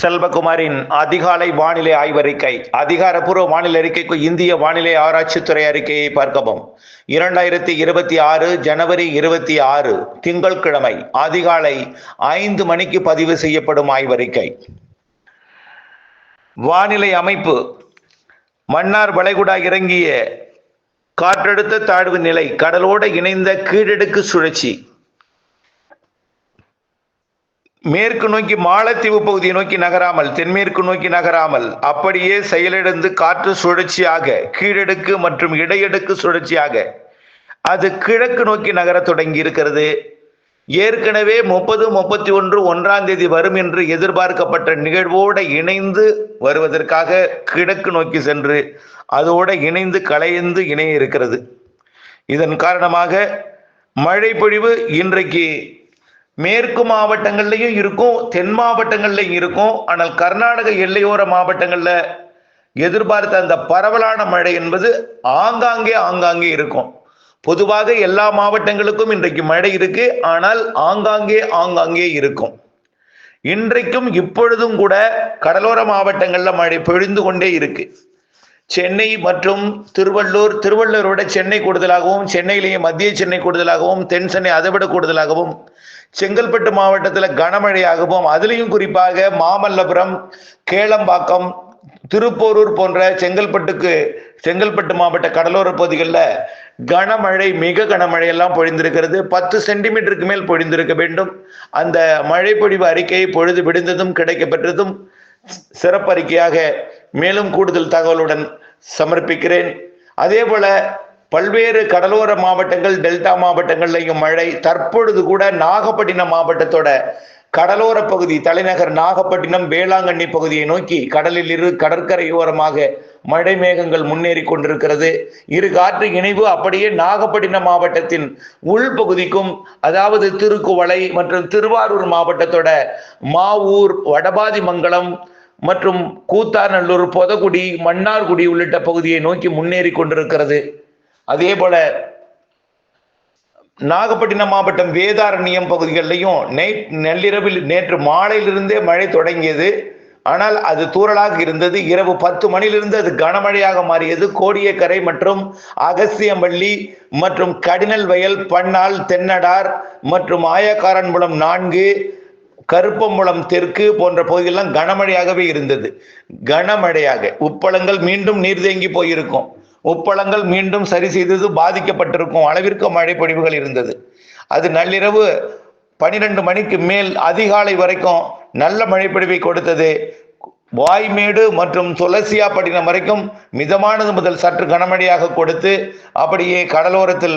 செல்வகுமாரின் அதிகாலை வானிலை ஆய்வறிக்கை அதிகாரப்பூர்வ வானிலை அறிக்கைக்கு இந்திய வானிலை ஆராய்ச்சித்துறை அறிக்கையை பார்க்கவும். இரண்டாயிரத்தி இருபத்தி ஆறு ஜனவரி இருபத்தி ஆறு திங்கட்கிழமை அதிகாலை ஐந்து மணிக்கு பதிவு செய்யப்படும் ஆய்வறிக்கை. வானிலை அமைப்பு மன்னார் வளைகுடா இறங்கிய காற்றழுத்த தாழ்வு நிலை கடலோடு இணைந்த கீழடுக்கு சுழற்சி. மேற்கு நோக்கி மாலத்தீவு பகுதியை நோக்கி நகராமல் தென்மேற்கு நோக்கி நகராமல் அப்படியே செயலிழந்து காற்று சுழற்சியாக கீழடுக்கு மற்றும் இடையடுக்கு சுழற்சியாக அது கிழக்கு நோக்கி நகர தொடங்கி இருக்கிறது ஏற்கனவே முப்பது முப்பத்தி ஒன்று ஒன்றாம் தேதி வரும் என்று எதிர்பார்க்கப்பட்ட நிகழ்வோடு இணைந்து வருவதற்காக கிழக்கு நோக்கி சென்று அதோடு இணைந்து கலைந்து இணைய இருக்கிறது. இதன் காரணமாக மழை பொழிவு இன்றைக்கு மேற்கு மாவட்டங்கள்லையும் இருக்கும் தென் மாவட்டங்கள்லையும் இருக்கும். ஆனால் கர்நாடக எல்லையோர மாவட்டங்களில் எதிர்பார்த்த அந்த பரவலான மழை என்பது ஆங்காங்கே ஆங்காங்கே இருக்கும். பொதுவாக எல்லா மாவட்டங்களுக்கும் இன்றைக்கு மழை இருக்கு. ஆனால் ஆங்காங்கே ஆங்காங்கே இருக்கும். இன்றைக்கும் இப்பொழுதும் கூட கடலோர மாவட்டங்களில் மழை பொழிந்து கொண்டே இருக்கு. சென்னை மற்றும் திருவள்ளூர் திருவள்ளூரோட சென்னை கூடுதலாகவும் சென்னையிலேயே மத்திய சென்னை கூடுதலாகவும் தென் சென்னை அதை விட கூடுதலாகவும் செங்கல்பட்டு மாவட்டத்தில் கனமழையாகவும் அதுலேயும் குறிப்பாக மாமல்லபுரம் கேளம்பாக்கம் திருப்போரூர் போன்ற செங்கல்பட்டுக்கு செங்கல்பட்டு மாவட்ட கடலோர பகுதிகளில் கனமழை மிக கனமழை எல்லாம் பொழிந்திருக்கிறது. பத்து சென்டிமீட்டருக்கு மேல் பொழிந்திருக்க வேண்டும். அந்த மழை பொழிவு அறிக்கையை பொழுது விடுந்ததும் கிடைக்கப்பெற்றதும் சிறப்பறிக்கையாக மேலும் கூடுதல் தகவலுடன் சமர்ப்பிக்கிறேன். அதே போல பல்வேறு கடலோர மாவட்டங்கள் டெல்டா மாவட்டங்கள்லையும் மழை. தற்பொழுது கூட நாகப்பட்டினம் மாவட்டத்தோட கடலோர பகுதி தலைநகர் நாகப்பட்டினம் வேளாங்கண்ணி பகுதியை நோக்கி கடலில் இரு கடற்கரையோரமாக மழை மேகங்கள் முன்னேறி கொண்டிருக்கிறது. இரு காற்று இணைவு அப்படியே நாகப்பட்டினம் மாவட்டத்தின் உள்பகுதிக்கும் அதாவது திருக்குவளை மற்றும் திருவாரூர் மாவட்டத்தோட மாவூர் வடபாதிமங்கலம் மற்றும் கூத்தாநல்லூர் பொதகுடி மன்னார்குடி உள்ளிட்ட பகுதியை நோக்கி முன்னேறி கொண்டிருக்கிறது. அதே போல நாகப்பட்டினம் மாவட்டம் வேதாரண்யம் பகுதிகளிலையும் நைட் நள்ளிரவில் நேற்று மாலையிலிருந்தே மழை தொடங்கியது. ஆனால் அது தூறலாக இருந்தது. இரவு பத்து மணியிலிருந்து அது கனமழையாக மாறியது. கோடியக்கரை மற்றும் அகசியம்பள்ளி மற்றும் கடினல் வயல் பன்னாள் தென்னடார் மற்றும் ஆயக்காரன்புலம் நான்கு கருப்பம்புலம் தெற்கு போன்ற பகுதிகளெல்லாம் கனமழையாகவே இருந்தது. கனமழையாக. உப்பளங்கள் மீண்டும் நீர் தேங்கி போயிருக்கும். உப்பளங்கள் மீண்டும் சரி செய்தது பாதிக்கப்பட்டிருக்கும் அளவிற்கு மழை பொழிவுகள் இருந்தது. அது நள்ளிரவு பனிரெண்டு மணிக்கு மேல் அதிகாலை வரைக்கும் நல்ல மழைப்பொழிவை கொடுத்தது. வாய்மேடு மற்றும் துளசியாப்பட்டினம் வரைக்கும் மிதமானது முதல் சற்று கனமழையாக கொடுத்து அப்படியே கடலோரத்தில்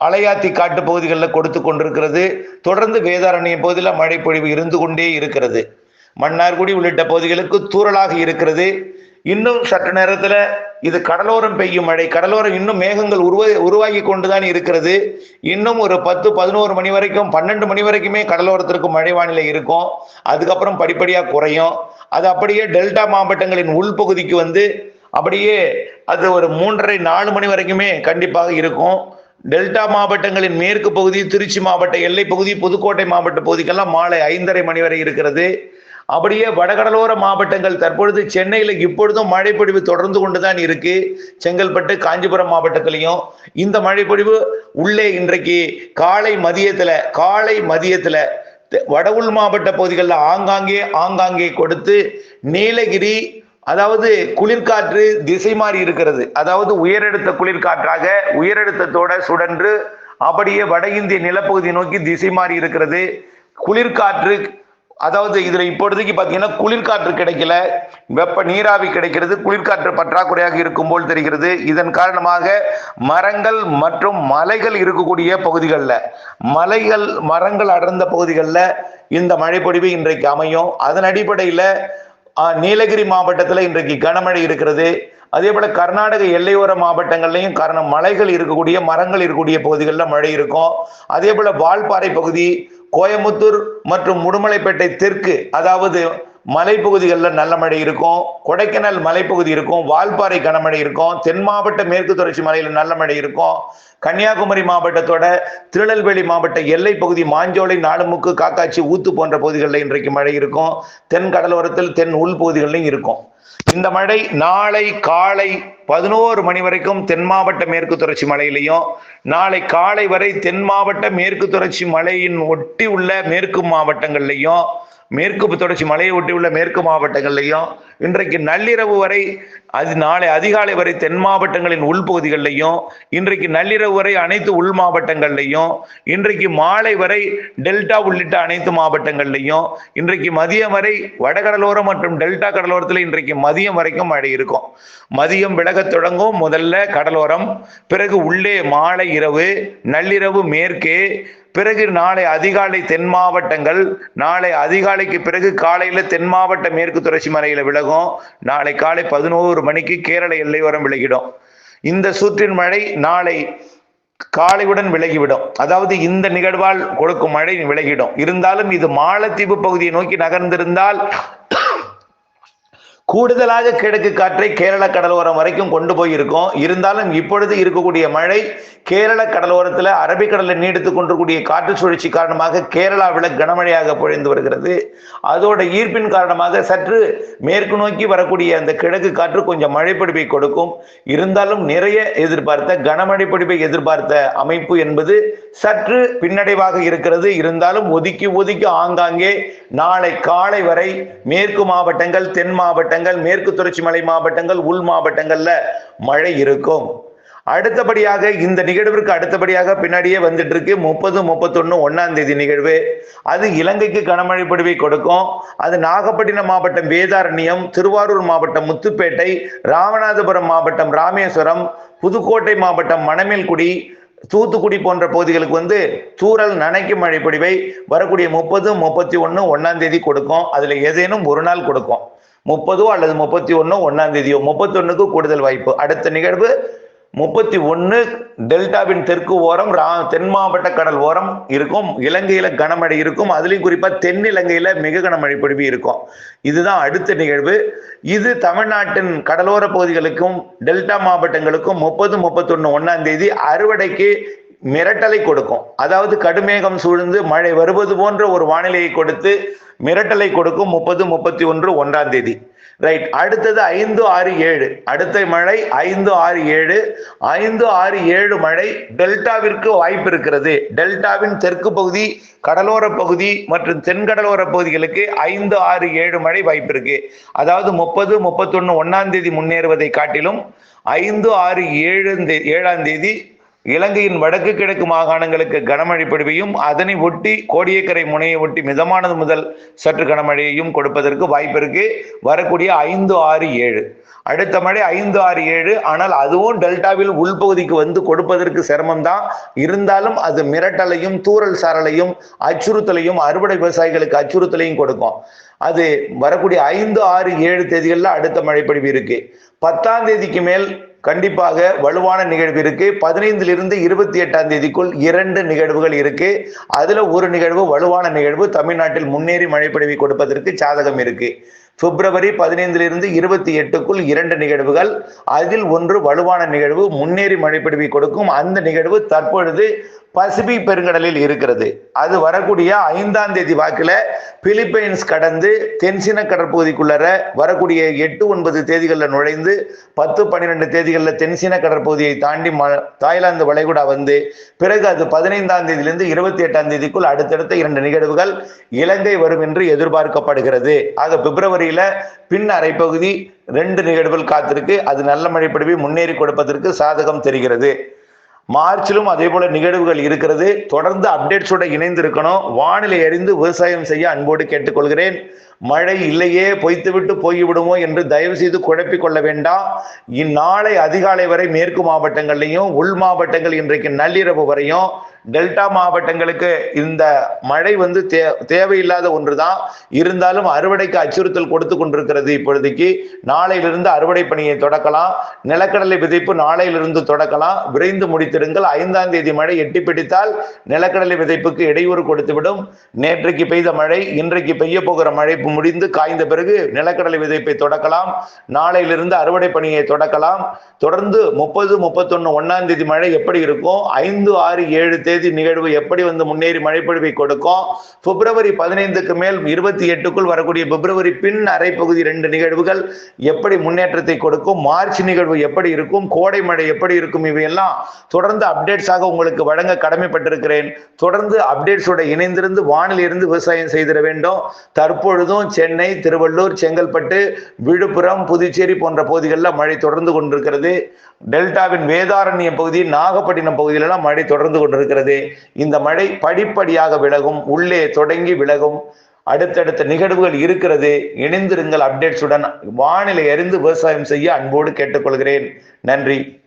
அலையாத்தி காட்டு பகுதிகளில் கொடுத்து கொண்டிருக்கிறது. தொடர்ந்து வேதாரண்யம் பகுதியில் மழை பொழிவு இருந்து கொண்டே இருக்கிறது. மன்னார்குடி உள்ளிட்ட பகுதிகளுக்கு தூறலாக இருக்கிறது. இன்னும் சற்று நேரத்தில் இது கடலோரம் பெய்யும் மழை. கடலோரம் இன்னும் மேகங்கள் உருவ உருவாகி கொண்டுதான் இருக்கிறது. இன்னும் ஒரு பத்து பதினோரு மணி வரைக்கும் பன்னெண்டு மணி வரைக்குமே கடலோரத்திற்கு மழை வானிலை இருக்கும். அதுக்கப்புறம் படிப்படியாக குறையும். அது அப்படியே டெல்டா மாவட்டங்களின் உள்பகுதிக்கு வந்து அப்படியே அது ஒரு மூன்றரை நாலு மணி வரைக்குமே கண்டிப்பாக இருக்கும். டெல்டா மாவட்டங்களின் மேற்கு பகுதி திருச்சி மாவட்ட எல்லை பகுதி புதுக்கோட்டை மாவட்ட பகுதிக்கெல்லாம் மாலை ஐந்தரை மணி வரை இருக்கிறது. அப்படியே வடகடலோர மாவட்டங்கள் தற்பொழுது சென்னையில் இப்பொழுதும் மழைப்பொழிவு தொடர்ந்து கொண்டுதான் இருக்கு. செங்கல்பட்டு காஞ்சிபுரம் மாவட்டத்திலையும் இந்த மழைப்பொழிவு உள்ளே இன்றைக்கு காலை மதியத்துல காலை மதியத்துல வட உள் மாவட்ட பகுதிகளில் ஆங்காங்கே ஆங்காங்கே கொடுத்து நீலகிரி அதாவது குளிர்காற்று திசை மாறி இருக்கிறது. அதாவது உயரழுத்த குளிர்காற்றாக உயரழுத்தத்தோட சுடன்று அப்படியே வட இந்திய நிலப்பகுதி நோக்கி திசை மாறி இருக்கிறது. குளிர்காற்று அதாவது இதுல இப்பொழுதைக்கு பார்த்தீங்கன்னா குளிர்காற்று கிடைக்கல. வெப்ப நீராவி கிடைக்கிறது. குளிர்காற்று பற்றாக்குறையாக இருக்கும் போல் தெரிகிறது. இதன் காரணமாக மரங்கள் மற்றும் மலைகள் இருக்கக்கூடிய பகுதிகளில் மலைகள் மரங்கள் அடர்ந்த பகுதிகளில் இந்த மழைப்பொழிவு இன்றைக்கு அமையும். அதன் அடிப்படையில் நீலகிரி மாவட்டத்தில் இன்றைக்கு கனமழை இருக்கிறது. அதே போல கர்நாடக எல்லையோர மாவட்டங்கள்லையும் காரணம் மலைகள் இருக்கக்கூடிய மரங்கள் இருக்கக்கூடிய பகுதிகளில் மழை இருக்கும். அதே போல வால்பாறை பகுதி கோயம்புத்தூர் மற்றும் முடுமலைப்பேட்டை தெற்கு அதாவது மலைப்பகுதிகளில் நல்ல மழை இருக்கும். கொடைக்கானல் மலைப்பகுதி இருக்கும். வால்பாறை கனமழை இருக்கும். தென் மாவட்ட மேற்கு தொடர்ச்சி மலையில் நல்ல மழை இருக்கும். கன்னியாகுமரி மாவட்டத்தோட திருநெல்வேலி மாவட்ட எல்லை பகுதி மாஞ்சோலை நாடுமுக்கு காக்காட்சி ஊத்து போன்ற பகுதிகளில் இன்றைக்கு மழை இருக்கும். தென் கடலோரத்தில் தென் உள் பகுதிகளிலும் இருக்கும். இந்த மழை நாளை காலை பதினோரு மணி வரைக்கும் தென் மாவட்ட மேற்கு தொடர்ச்சி மலையிலையும் நாளை காலை வரை தென் மாவட்ட மேற்கு தொடர்ச்சி மலையின் ஒட்டி உள்ள மேற்கு மாவட்டங்கள்லையும் மேற்கு தொடர்ச்சி மலையை ஒட்டியுள்ள மேற்கு மாவட்டங்கள்லையும் இன்றைக்கு நள்ளிரவு வரை அது நாளை அதிகாலை வரை தென் மாவட்டங்களின் உள்பகுதிகளிலையும் இன்றைக்கு நள்ளிரவு வரை அனைத்து உள் மாவட்டங்கள்லையும் இன்றைக்கு மாலை வரை டெல்டா உள்ளிட்ட அனைத்து மாவட்டங்கள்லையும் இன்றைக்கு மதியம் வரை வடகடலோரம் மற்றும் டெல்டா கடலோரத்தில் இன்றைக்கு மதியம் வரைக்கும் மழை இருக்கும். மதியம் விலகத் தொடங்கும் முதல்ல கடலோரம் பிறகு உள்ளே மாலை இரவு நள்ளிரவு மேற்கே பிறகு நாளை அதிகாலை தென் மாவட்டங்கள் நாளை அதிகாலைக்கு பிறகு காலையில தென் மாவட்ட மேற்கு தொடர்ச்சி மலையில விலகும். நாளை காலை பதினோரு மணிக்கு கேரள எல்லையோரம் விலகிடும். இந்த சூற்றின் மழை நாளை காலையுடன் விலகிவிடும். அதாவது இந்த நிகழ்வால் கொடுக்கும் மழை விலகிடும். இருந்தாலும் இது மாலத்தீவு பகுதியை நோக்கி நகர்ந்திருந்தால் கூடுதலாக கிழக்கு காற்றை கேரள கடலோரம் வரைக்கும் கொண்டு போயிருக்கோம். இருந்தாலும் இப்பொழுது இருக்கக்கூடிய மழை கேரள கடலோரத்தில் அரபிக்கடலில் நீடித்து கொண்டிருக்கூடிய காற்று சுழற்சி காரணமாக கேரளாவில் கனமழையாக பொழிந்து வருகிறது. அதோட ஈர்ப்பின் காரணமாக சற்று மேற்கு நோக்கி வரக்கூடிய அந்த கிழக்கு காற்று கொஞ்சம் மழைப்பிடிப்பை கொடுக்கும். இருந்தாலும் நிறைய எதிர்பார்த்த கனமழை பிடிப்பை எதிர்பார்த்த அமைப்பு என்பது சற்று பின்னடைவாக இருக்கிறது. இருந்தாலும் ஒதுக்கி ஒதுக்கி ஆங்காங்கே நாளை காலை வரை மேற்கு மாவட்டங்கள் தென் மாவட்டங்கள் மேற்கு தொடர்ச்சி மலை மாவட்டங்கள் உள் மாவட்டங்கள்ல மழை இருக்கும். அடுத்தபடியாக இந்த நிகழ்விற்கு அடுத்தபடியாக பின்னாடியே வந்துட்டு இருக்கு முப்பது முப்பத்தொன்னு ஒன்னாம் தேதி நிகழ்வு. அது இலங்கைக்கு கனமழை பொழிவை கொடுக்கும். அது நாகப்பட்டினம் மாவட்டம் வேதாரண்யம் திருவாரூர் மாவட்டம் முத்துப்பேட்டை ராமநாதபுரம் மாவட்டம் ராமேஸ்வரம் புதுக்கோட்டை மாவட்டம் மணமேல்குடி தூத்துக்குடி போன்ற பகுதிகளுக்கு வந்து தூரல் நனைக்கும் மழை பொழிவை வரக்கூடிய முப்பது முப்பத்தி ஒன்று ஒன்றாம் தேதி கொடுக்கும். அதில் ஏதேனும் ஒரு நாள் கொடுக்கும். முப்பதோ அல்லது முப்பத்தி ஒன்றோ ஒன்றாம் தேதியோ. முப்பத்தி கூடுதல் வாய்ப்பு. அடுத்த நிகழ்வு முப்பத்தி ஒன்று டெல்டாவின் தெற்கு ஓரம் ரா தென் மாவட்ட கடல் ஓரம் இருக்கும். இலங்கையில கனமழை இருக்கும். அதுலயும் குறிப்பா தென் இலங்கையில மிக கனமழை பொழிவு இருக்கும். இதுதான் அடுத்த நிகழ்வு. இது தமிழ்நாட்டின் கடலோர பகுதிகளுக்கும் டெல்டா மாவட்டங்களுக்கும் முப்பது முப்பத்தொன்று ஒன்னாம் தேதி அறுவடைக்கு மிரட்டலை கொடுக்கும். அதாவது கடுமேகம் சூழ்ந்து மழை வருவது போன்ற ஒரு வானிலையை கொடுத்து மிரட்டலை கொடுக்கும் முப்பது முப்பத்தி ஒன்று ஒன்றாம் தேதி. ரைட் அடுத்தது ஐந்து ஆறு ஏழு. அடுத்த மழை ஐந்து ஆறு ஏழு. ஐந்து ஆறு ஏழு மழை டெல்டாவிற்கு வாய்ப்பு இருக்கிறது. டெல்டாவின் தெற்கு பகுதி கடலோர பகுதி மற்றும் தென்கடலோர பகுதிகளுக்கு ஐந்து ஆறு ஏழு மழை வாய்ப்பு இருக்கு. அதாவது முப்பது முப்பத்தொன்னு ஒன்னாம் தேதி முன்னேறுவதை காட்டிலும் ஐந்து ஆறு ஏழு ஏழாம் தேதி இலங்கையின் வடக்கு கிழக்கு மாகாணங்களுக்கு கனமழை பொழிவையும் அதனை ஒட்டி கோடியக்கரை முனையை ஒட்டி மிதமானது முதல் சற்று கனமழையையும் கொடுப்பதற்கு வாய்ப்பு இருக்கு. வரக்கூடிய ஐந்து ஆறு ஏழு. அடுத்த மழை ஐந்து ஆறு ஏழு. ஆனால் அதுவும் டெல்டாவில் உள்பகுதிக்கு வந்து கொடுப்பதற்கு சிரமம் தான் இருந்தாலும் அது மிரட்டலையும் தூரல் சாரலையும் அச்சுறுத்தலையும் அறுவடை விவசாயிகளுக்கு அச்சுறுத்தலையும் கொடுக்கும். அது வரக்கூடிய ஐந்து ஆறு ஏழு தேதிகளில் அடுத்த மழைப்பொழிவு இருக்கு. பத்தாம் தேதிக்கு மேல் கண்டிப்பாக வலுவான நிகழ்வு இருக்கு. பதினைந்திலிருந்து இருபத்தி எட்டாம் தேதிக்குள் இரண்டு நிகழ்வுகள் இருக்கு. அதுல ஒரு நிகழ்வு வலுவான நிகழ்வு தமிழ்நாட்டில் முன்னேறி மழைப்பொழிவை கொடுப்பதற்கு சாதகம் இருக்கு. பிப்ரவரி பதினைந்திலிருந்து இருபத்தி எட்டுக்குள் இரண்டு நிகழ்வுகள். அதில் ஒன்று வலுவான நிகழ்வு முன்னேறி மழைப்பிடிவை கொடுக்கும். அந்த நிகழ்வு தற்பொழுது பசிபிக் பெருங்கடலில் இருக்கிறது. அது வரக்கூடிய ஐந்தாம் தேதி வாக்குல பிலிப்பைன்ஸ் கடந்து தென்சீன கடற்பகுதிக்குள்ளர வரக்கூடிய எட்டு ஒன்பது தேதிகளில் நுழைந்து பத்து பன்னிரெண்டு தேதிகளில் தென்சீன கடற்பகுதியை தாண்டி ம தாய்லாந்து வளைகுடா வந்து பிறகு அது பதினைந்தாம் தேதியிலிருந்து இருபத்தி எட்டாம் தேதிக்குள் அடுத்தடுத்த இரண்டு நிகழ்வுகள் இலங்கை வரும் என்று எதிர்பார்க்கப்படுகிறது. ஆக பிப்ரவரியில பின் அரைப்பகுதி ரெண்டு நிகழ்வுகள் காத்திருக்கு. அது நல்ல மழைப்படிவை முன்னேறி கொடுப்பதற்கு சாதகம் தெரிகிறது. மார்ச்சிலும் அதே போல நிகழ்வுகள் இருக்கிறது. தொடர்ந்து அப்டேட்ஸோட இணைந்திருக்கணும். வானிலை அறிந்து விவசாயம் செய்ய அன்போடு கேட்டுக்கொள்கிறேன். மழை இல்லையே பொய்த்து விட்டு போய்விடுமோ என்று தயவு செய்து குழப்பிக் கொள்ள வேண்டாம். இந்நாளை அதிகாலை வரை மேற்கு மாவட்டங்கள்லையும் உள் மாவட்டங்கள் இன்றைக்கு நள்ளிரவு வரையும் டெல்டா மாவட்டங்களுக்கு இந்த மழை வந்து தே தேவையில்லாத ஒன்று தான் இருந்தாலும் அறுவடைக்கு அச்சுறுத்தல் கொடுத்து கொண்டிருக்கிறது இப்பொழுதைக்கு. நாளையிலிருந்து அறுவடை பணியை தொடக்கலாம். நிலக்கடலை விதைப்பு நாளையிலிருந்து தொடக்கலாம். விரைந்து முடித்திடுங்கள். ஐந்தாம் தேதி மழை எட்டி பிடித்தால் நிலக்கடலை விதைப்புக்கு இடையூறு கொடுத்துவிடும். நேற்றைக்கு பெய்த மழை இன்றைக்கு பெய்ய போகிற மழை முடிந்து காய்ந்த பிறகு நிலக்கடலை விதைப்பை தொடக்கலாம். நாளையிலிருந்து அறுவடை பணியை தொடக்கலாம். தொடர்ந்து முப்பது முப்பத்தொன்னு ஒன்னாம் தேதி மழை எப்படி இருக்கும்? ஐந்து ஆறு ஏழு தேதி தேதி நிகழ்வு எப்படி வந்து முன்னேறி மழைப்பொழிவை கொடுக்கும்? பிப்ரவரி பதினைந்துக்கு மேல் இருபத்தி எட்டுக்குள் வரக்கூடிய பிப்ரவரி பின் அரைப்பகுதி ரெண்டு நிகழ்வுகள் எப்படி முன்னேற்றத்தை கொடுக்கும்? மார்ச் நிகழ்வு எப்படி இருக்கும்? கோடை மழை எப்படி இருக்கும்? இவையெல்லாம் தொடர்ந்து அப்டேட்ஸாக உங்களுக்கு வழங்க கடமைப்பட்டிருக்கிறேன். தொடர்ந்து அப்டேட்ஸோட இணைந்திருந்து வானிலிருந்து விவசாயம் செய்திட வேண்டும். தற்பொழுதும் சென்னை திருவள்ளூர் செங்கல்பட்டு விழுப்புரம் புதுச்சேரி போன்ற பகுதிகளில் மழை தொடர்ந்து கொண்டிருக்கிறது. டெல்டாவின் வேதாரண்யம் பகுதி நாகப்பட்டினம் பகுதியிலெல்லாம் மழை தொடர்ந்து கொண்டிருக்கிறது. இந்த மழை படிப்படியாக விலகும் உள்ளே தொடங்கி விலகும். அடுத்தடுத்த நிகழ்வுகள் இருக்கிறது. இணைந்திருங்கள் அப்டேட்ஸுடன். வானிலை அறிந்து விவசாயம் செய்ய அன்போடு கேட்டுக்கொள்கிறேன். நன்றி.